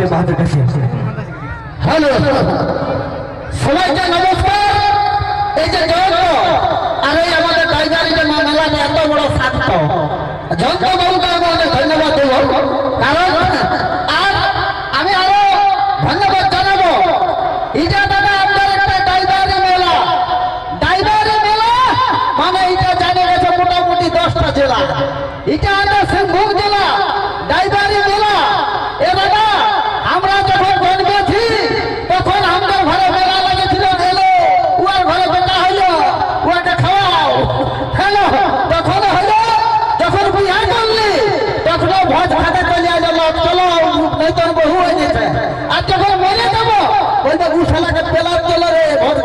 শিবদেব বাহাদুর কাছে হ্যালো, সবাইকে নমস্কার। এই যে জয়ন্ত আর এই আমাদের টাইগারি যে মেলাটা এত বড় সার্থ জয়ন্ত বাবুকে আমি অনেক ধন্যবাদ দেব। কারণ, আর আমি আরও ধন্যবাদ জানাব। এটা দাদা আপনার একটা টাইগারি মেলা। টাইগারি মেলা মানে এটা জানে গেছে মোটামুটি দশটা জেলা। এটা আমাদের সিংভূম জেলা টাইগারি মেলা এ দাদা আমরা যখন জন্মেছি তখন আমাদের ঘরে মেলা লেগেছিল এলো উয়ার ঘরে বেটা হইল উয়াকে খাওয়াও হ্যালো তখন হইল যখন বিয়ে করলি তখন ভোজ খাতে চলে গেল চলো নাই তোর বহু হয়ে গেছে আর যখন মরে যাব বলবে গুসালাকে পেলার চলো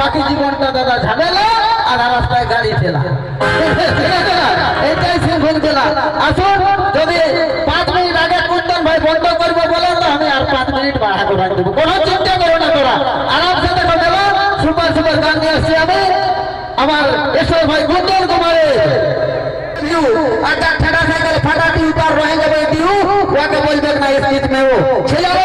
বাকি জীবনটা দাদা ঝামেলা আর রাস্তায় গাড়ি ঠেলা। এইটাই সিংভূম জেলা আসুন, যদি পাঁচ মিনিট আগে কুন্দন ভাই বন্ধ করব বলে তো আমি আর পাঁচ মিনিট বাড়া করে দেবো। কোনো চিন্তা করো না তোরা। আরামসে দেখো মেলা সুপার সুপার গান নিয়ে আসছি আমি। আমার এসব ভাই কুন্দন দিউ। আটা ঠাডা সাইকেল ফাটা রয়ে যাবে দিউ। ওকে বলবেন না স্কিট মে ও ছেলেরা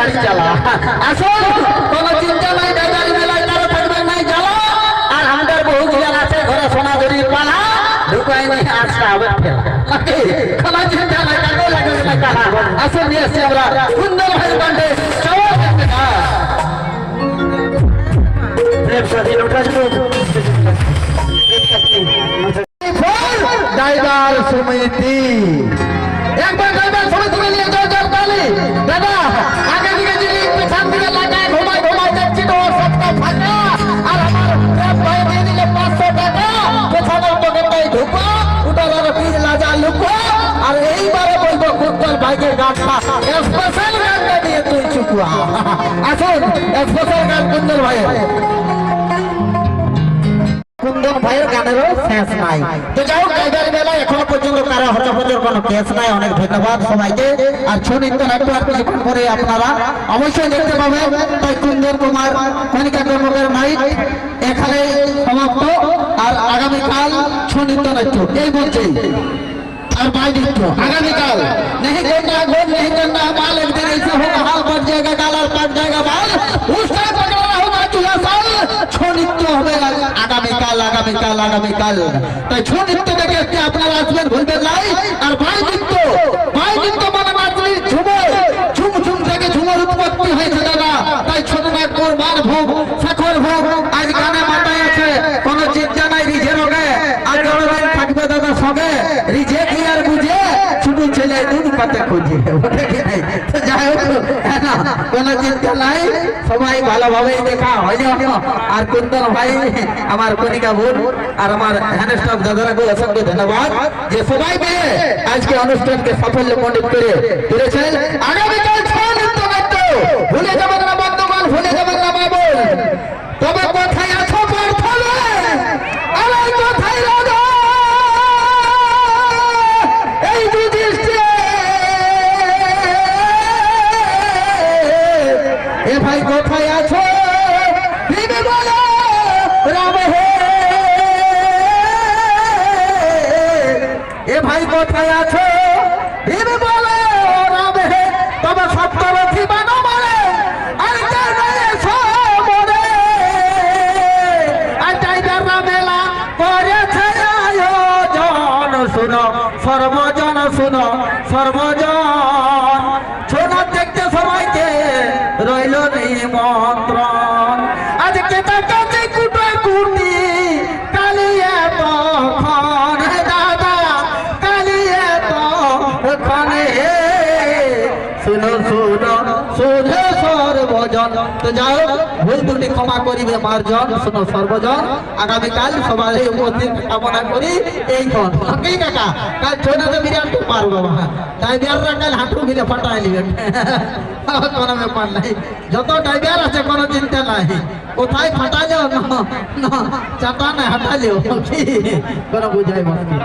গাড়ি চালা আসুন, কোনো চিন্তা নাই ড্রাইভারি মেলায় কারও থাকবেন নাই জ্বালা আর আমাদের বহু জ্ঞান আছে, ঘরে সোনাদুরি পালা ঢুকাই নাই আসতে হবে? কোনো চিন্তা নাই আসুন, নিয়ে এসছি আমরা। সুন্দর ভাই ড্রাইভার সমিতি। কারও নাই। অনেক ধন্যবাদ সবাইকে। আর নাট্য আর কিছুক্ষণ পরে আপনারা অবশ্যই দেখতে পাবেন। তাই কুন্দন কুমার, কণিকা কর্মকার নাইট এখানে সমাপ্ত। আর আগামীকাল নৃত্য নাট্য। এই মঞ্চেই और भाई देखो आगामीकाल नहीं करना गोल नहीं करना माल एक दिन ऐसे होगा हाल पट जाएगा डालर पट जाएगा माल उस टाइम पकड़ना होगा चूल्हा साल छो নৃত্য হবে আগামীকাল আগামীকাল আগামীকাল তাই ছৌ নৃত্য দেখে আজকে আপনারা আসবেন ভুলবেন নাই আর ভাই নৃত্য ভাই নৃত্য মানে মাতৃ ঝুমো ঝুম ঝুম থেকে ঝুমোর উৎপত্তি হয়েছে দাদা হ্যাঁ আর কুন্দন ভাই, আমার কনিকা বোন আর আমার দাদারাকে অসংখ্য ধন্যবাদ যে সবাই আজকে অনুষ্ঠানকে সাফল্য মণ্ডিত করে তুলেছেন। ভুলে যাবেন না বন্ধুগণ, ভুলে যাবেন না বাবুল। শুনো সর্বজন। তো যাও ভুল ত্রুটি ক্ষমা করিবে মার্জন শুনো সর্বজন। আগামীকাল সবার এই উপস্থিত করি, এই খন কি কাকা, কাল হাঁটু মিলে ফাটাই নিবে কোনো ব্যাপার নাই। যত ড্রাইভার আছে, কোনো চিন্তা নাই। কোথায় ফাটালেও না চাটা নাই হাঁটালেও কোনো বুঝাই মুশকিল